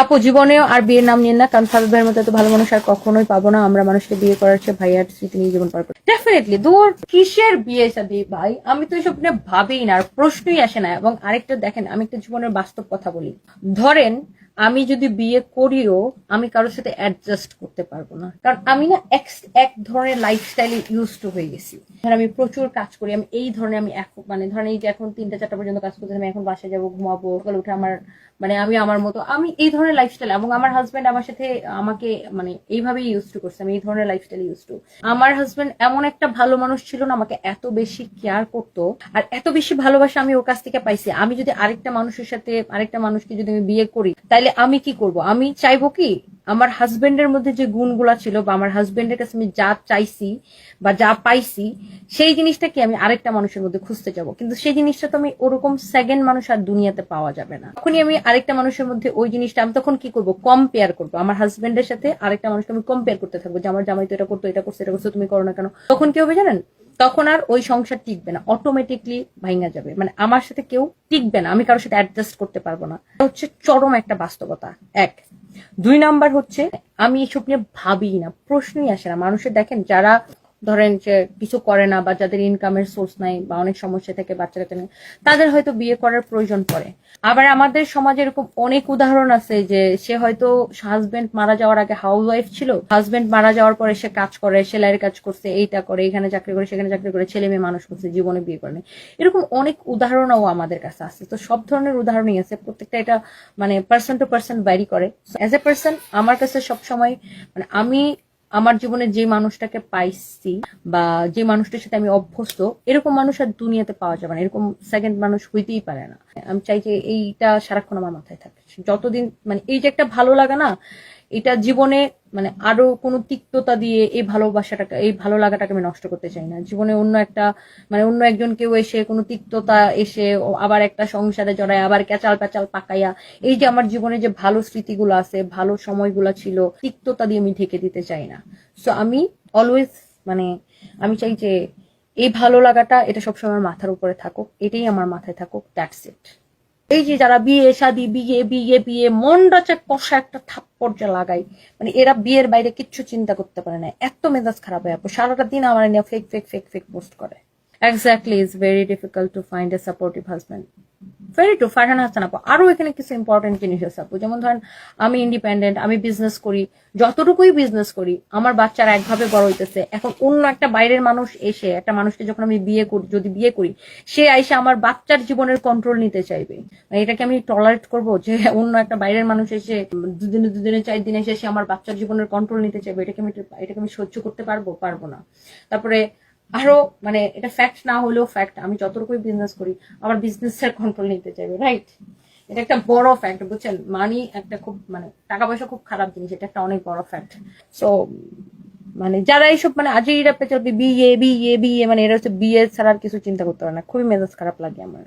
আপু, জীবনেও আর বিয়ের নাম নিন না, কারণ সাবিক ভাইয়ের মতো এত ভালো মানুষ আর কখনোই পাবো না। আমরা মানুষকে বিয়ে করার চেয়ে ভাইয়ার স্মৃতি নিয়ে জীবন পার ডেফিনেটলি দূর। কিসের বিয়ে সাদি ভাই? আমি তো এসব নিয়ে ভাবেই না, আর প্রশ্নই আসে না। এবং আরেকটা দেখেন, আমি একটা জীবনের বাস্তব কথা বলি। ধরেন, আমি যদি বিয়ে করিও, আমি কারোর সাথে অ্যাডজাস্ট করতে পারব না। কারণ আমি না এক এক ধরনের লাইফস্টাইলে ইউজ টু হয়ে গেছি। ধর আমি প্রচুর কাজ করি, আমি এই ধরনের আমি এখন মানে ধরেন এই যে এখন তিনটা চারটা পর্যন্ত কাজ করতে আমি এখন বাসায় যাব, ঘুমাবো, সকালে উঠে আমার মানে আমি আমার মতো, আমি এই ধরনের লাইফস্টাইল এবং আমার হাজবেন্ড আমার সাথে আমাকে মানে এইভাবেই ইউজ টু করছে, আমি এই ধরনের লাইফস্টাইল ইউজ টু আমার হাজবেন্ড এমন একটা ভালো মানুষ ছিল না, আমাকে এত বেশি কেয়ার করতো, আর এত বেশি ভালোবাসা আমি ওর কাছ থেকে পাইছি। আমি যদি আরেকটা মানুষের সাথে, আরেকটা মানুষকে যদি আমি বিয়ে করি, তাইলে আমি কি করব? আমি চাইব কি আমার হাজবেন্ডের মধ্যে যে গুণগুলা ছিল বা আমার হাজবেন্ডের কাছে আমি যা চাইছি বা যা পাইছি, সেই জিনিসটা কি আমি আরেকটা মানুষের মধ্যে খুঁজতে যাব? কিন্তু সেই জিনিসটা তো আমি ওরকম সেকেন্ড মানুষ আর দুনিয়াতে পাওয়া যাবে না। তখনই আমি আরেকটা মানুষের মধ্যে ওই জিনিসটা, আমি তখন কি করব? কম্পেয়ার করব। আমার হাজবেন্ডের সাথে আরেকটা মানুষকে আমি কম্পেয়ার করতে থাকব যে, আমার জামাই তো এটা করতো, এটা করছে, এটা করছ, তুমি করো না কেন? তখন কি হবে জানেন? তখন আর ওই সংসার টিকবে না। অটোমেটিকলি ভাঙা যাবে। মানে আমার সাথে কেউ টিকবে না। আমি কারোর সাথে অ্যাডজাস্ট করতে পারব না। হচ্ছে চরম একটা বাস্তবতা। এক। দুই নাম্বার হচ্ছে আমি এসব নিয়ে ভাবি না প্রশ্নই আসে না। মানুষের দেখেন যারা ধরেন যে কিছু করে না বা যাদের ইনকামের সোর্স নাই বা অনেক সমস্যা থেকে বাচ্চা কাচ্চা নেই, তাদের হয়তো বিয়ে করার প্রয়োজন পড়ে। আবার আমাদের সমাজে এরকম অনেক উদাহরণ আছে যে সে হয়তো হাজবেন্ড মারা যাওয়ার আগে হাউস ওয়াইফ ছিল হাজবেন্ড মারা যাওয়ার পরে সে কাজ করে, সেলাইয়ের কাজ করছে, এইটা করে, এখানে চাকরি করে, সেখানে চাকরি করে, ছেলে মেয়ে মানুষ করছে, জীবনে বিয়ে করে। এরকম অনেক উদাহরণও আমাদের কাছে আছে। তো সব ধরনের উদাহরণই আছে, প্রত্যেকটা এটা মানে পার্সন টু পার্সন ভ্যারি করে। অ্যাজ এ পার্সন আমার কাছে সবসময় মানে আমি আমার জীবনে যে মানুষটাকে পাইছি বা যে মানুষটার সাথে আমি অভ্যস্ত, এরকম মানুষ আর দুনিয়াতে পাওয়া যাবে না। এরকম সেকেন্ড মানুষ হইতেই পারে না। আমি চাই যে এইটা সারাক্ষণ আমার মাথায় থাকে। যতদিন মানে এই যে একটা ভালো লাগা না এটা জীবনে মানে আরও কোনো তিক্ততা দিয়ে এই ভালোবাসাটাকে, এই ভালো লাগাটাকে আমি নষ্ট করতে চাই না। জীবনে অন্য একটা মানে অন্য একজন কেউ এসে কোনো তিক্ততা এসে আবার একটা সংসারে জড়ায়, আবার ক্যাচাল প্যাচাল পাকাইয়া, এই যে আমার জীবনে যে ভালো স্মৃতিগুলো আছে, ভালো সময়গুলো ছিল, তিক্ততা দিয়ে আমি ঢেকে দিতে চাই না। সো আমি অলওয়েজ মানে আমি চাই যে, এই ভালো লাগাটা, এটা সবসময় আমার মাথার উপরে থাকুক, এটাই আমার মাথায় থাকুক দ্যাটস ইট এই যে যারা বিয়ে, শাদি, বিয়ে বিয়ে বিয়ে, মনটা যে কষা একটা থাপ্পড় যে লাগাই মানে এরা বিয়ের বাইরে কিচ্ছু চিন্তা করতে পারে না। এত মেজাজ খারাপ হয়ে আপু। সারাটা দিন আমার নিয়ে fake fake fake fake post করে। Exactly it's very difficult to find a supportive husband very to Farhan Hasan আপু। আরও এখানে কিছু ইম্পর্টেন্ট জিনিস আছে আপু। যেমন ধরেন, আমি ইন্ডিপেন্ডেন্ট আমি বিজনেস করি। যতটুকুই বিজনেস করি, আমার বাচ্চারা একভাবে বড় হইতেছে। এখন অন্য একটা বাইরের মানুষ এসে, একটা মানুষকে যখন আমি বিয়ে করি, যদি বিয়ে করি, সে আইসে আমার বাচ্চার জীবনের কন্ট্রোল নিতে চাইবে। মানে এটাকে আমি টলারেট করব যে, অন্য একটা বাইরের মানুষ এসে, দুদিনে দুদিনে, চার দিনে এসে সে আমার বাচ্চার জীবনের কন্ট্রোল নিতে চাইবে। এটাকে আমি এটাকে আমি সহ্য করতে পারব পারব না। তারপরে আরও মানে এটা ফ্যাক্ট না হলেও ফ্যাক্ট আমি যতটুকুই বিজনেস করি, আমার বিজনেসের কন্ট্রোল নিতে চাইবে রাইট এটা একটা বড় ফ্যাক্ট বুঝছেন? মানি একটা খুব মানে টাকা পয়সা খুব খারাপ জিনিস, এটা একটা অনেক বড় ফ্যাক্ট সো মানে যারা এইসব মানে আজই এ চলবে বিয়ে বিয়ে বিয়ে মানে এরা হচ্ছে বিয়ে ছাড়া আর কিছু চিন্তা করতে পারে না। খুবই মেজাজ খারাপ লাগে আমার।